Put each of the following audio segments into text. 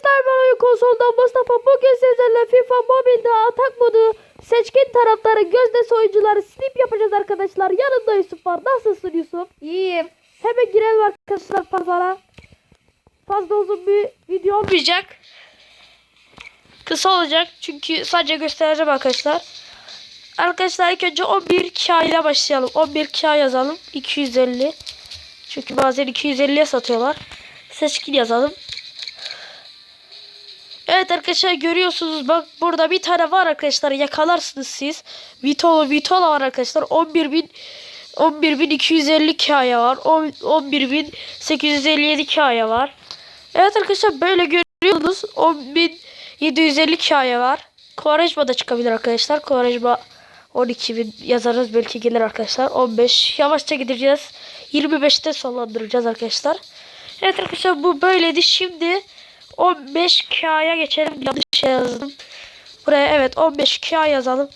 Arkadaşlar ben oyun konsolundan Mustafa. Bugün sizlerle FIFA Mobile'de atak modu seçkin taraftarı gözdesi oyuncuları snip yapacağız arkadaşlar. Yanımda Yusuf var. Nasılsın Yusuf? İyiyim. Hemen girelim arkadaşlar pazara. Fazla uzun bir video olmayacak. Kısa olacak çünkü sadece göstereceğim arkadaşlar. Arkadaşlar ilk önce 11 K ile başlayalım. 11 K yazalım. 250. Çünkü bazen 250'ye satıyorlar. Seçkin yazalım. Evet arkadaşlar görüyorsunuz bak burada bir tane var arkadaşlar yakalarsınız siz. Vitolo Vitolo var arkadaşlar 11.000 11.250 kaya var. 11.857 kaya var. Evet arkadaşlar böyle görüyorsunuz 10.750 kaya var. Quaresma da çıkabilir arkadaşlar. Quaresma 12.000 yazarız belki gelir arkadaşlar. 15 yavaşça gideceğiz. 25'te sonlandıracağız arkadaşlar. Evet arkadaşlar bu böyleydi. Şimdi 15K'ya geçelim. Yanlış şey yazdım. Buraya evet 15K yazalım.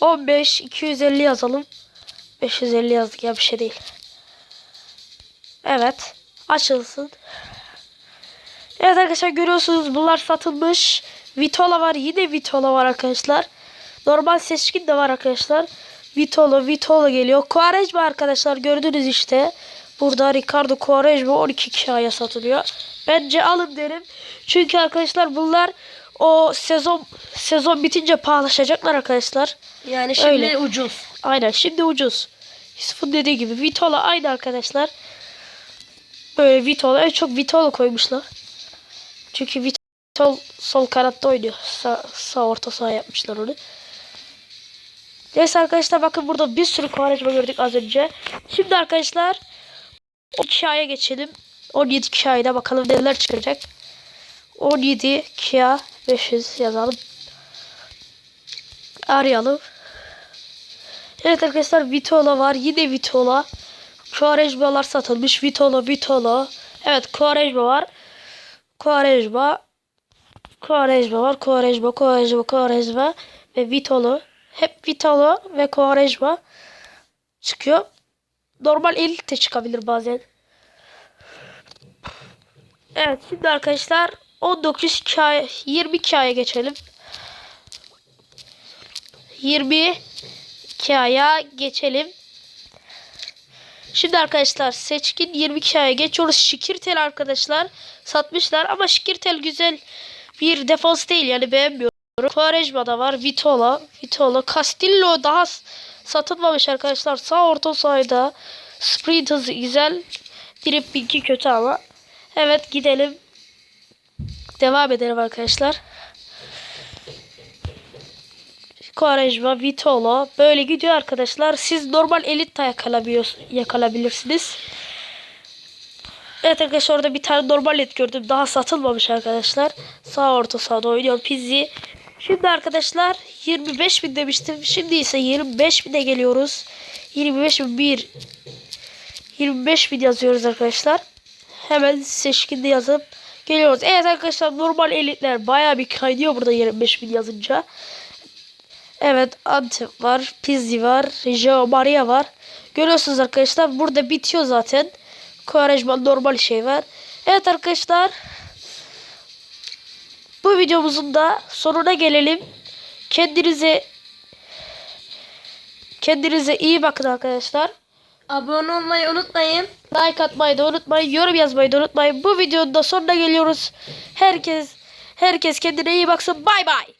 15 250 yazalım. 550 yazdık ya bir şey değil. Evet. Açılsın. Evet arkadaşlar görüyorsunuz bunlar satılmış. Vitola var. Yine Vitola var arkadaşlar. Normal seçkin de var arkadaşlar. Vitolo, Vitolo geliyor. Quaresma arkadaşlar gördünüz işte. Burada Ricardo Quaresma 12 kişiye satılıyor. Bence alın derim. Çünkü arkadaşlar bunlar o sezon sezon bitince pahalaşacaklar arkadaşlar. Yani şimdi Öyle. ucuz. Aynen şimdi ucuz. Yusuf'un dediği gibi Vitola aynı arkadaşlar. Böyle Vitola en çok Vitola koymuşlar. Çünkü Vitol sol kanatta oynuyor. Sağ, sağ orta saha yapmışlar onu. Neyse arkadaşlar bakın burada bir sürü Quaresma gördük az önce. Şimdi arkadaşlar 12 aya geçelim. 17 Kia'ya bakalım neler çıkacak. 17 Kia 500 yazalım. Arayalım. Evet arkadaşlar Vitola var. Yine Vitola. Quaresma'lar satılmış. Vitola, Vitola. Evet Quaresma var. Quaresma. Quaresma var. Quaresma, Quaresma, Quaresma ve Vitolo. Hep Vitolo ve Quaresma çıkıyor. Normal de çıkabilir bazen. Evet şimdi arkadaşlar 19 hikaye 20 hikaye geçelim. 20 hikaye geçelim. Şimdi arkadaşlar seçkin 20 hikaye geçiyoruz. Şikirtel arkadaşlar satmışlar ama Şikirtel güzel bir defans değil yani beğenmiyorum. Quaresma da var. Vitola. Vitola. Castillo daha satılmamış arkadaşlar. Sağ orta sahada. Sprint hızı güzel. Dribblingi kötü ama. Evet gidelim. Devam edelim arkadaşlar. Quaresma, Vitola böyle gidiyor arkadaşlar. Siz normal elit yakalabilirsiniz. Evet arkadaşlar orada bir tane normal et gördüm. Daha satılmamış arkadaşlar. Sağ orta sahada oynuyor Pizzi. Şimdi arkadaşlar 25 bin demiştim. Şimdi ise 25 bine geliyoruz. 25 bin 1 25 bin yazıyoruz arkadaşlar. Hemen seçkinde yazıp geliyoruz. Evet arkadaşlar normal elitler bayağı bir kaynıyor burada 25 bin yazınca. Evet Antep var. Pizzi var. Jao Maria var. Görüyorsunuz arkadaşlar burada bitiyor zaten. Quaresma normal şey var. Evet arkadaşlar. Bu videomuzun da sonuna gelelim. Kendinize kendinize iyi bakın arkadaşlar. Abone olmayı unutmayın. Like atmayı da unutmayın. Yorum yazmayı da unutmayın. Bu videonun da sonuna geliyoruz. Herkes herkes kendine iyi baksın. Bay bay.